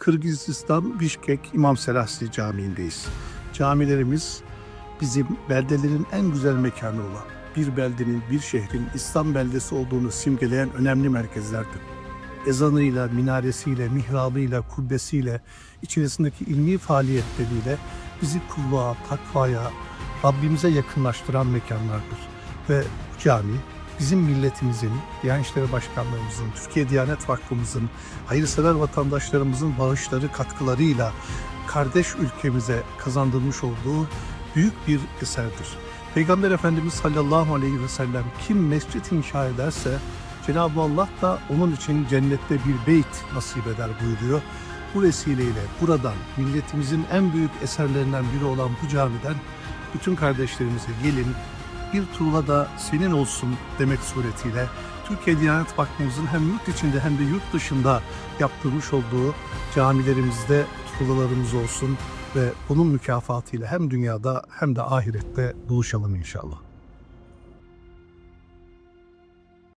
Kırgızistan Bişkek İmam Selahsi Camii'ndeyiz. Camilerimiz bizim beldelerin en güzel mekanı olan bir beldenin, bir şehrin İslam beldesi olduğunu simgeleyen önemli merkezlerdir. Ezanıyla, minaresiyle, mihrabıyla, kubbesiyle, içerisindeki ilmi faaliyetleriyle bizi kulluğa, takvaya, Rabbimize yakınlaştıran mekanlardır. Ve bu cami bizim milletimizin, Diyanet İşleri Başkanlığımızın, Türkiye Diyanet Vakfımızın, hayırsever vatandaşlarımızın bağışları, katkılarıyla kardeş ülkemize kazandırmış olduğu büyük bir eserdir. Peygamber Efendimiz sallallahu aleyhi ve sellem kim mescit inşa ederse Cenab-ı Allah da onun için cennette bir beyt nasip eder buyuruyor. Bu vesileyle buradan milletimizin en büyük eserlerinden biri olan bu camiden bütün kardeşlerimize gelin bir tuğla da senin olsun demek suretiyle Türkiye Diyanet Vakfımızın hem yurt içinde hem de yurt dışında yaptırmış olduğu camilerimizde tuğlalarımız olsun ve bunun mükafatıyla hem dünyada hem de ahirette buluşalım inşallah.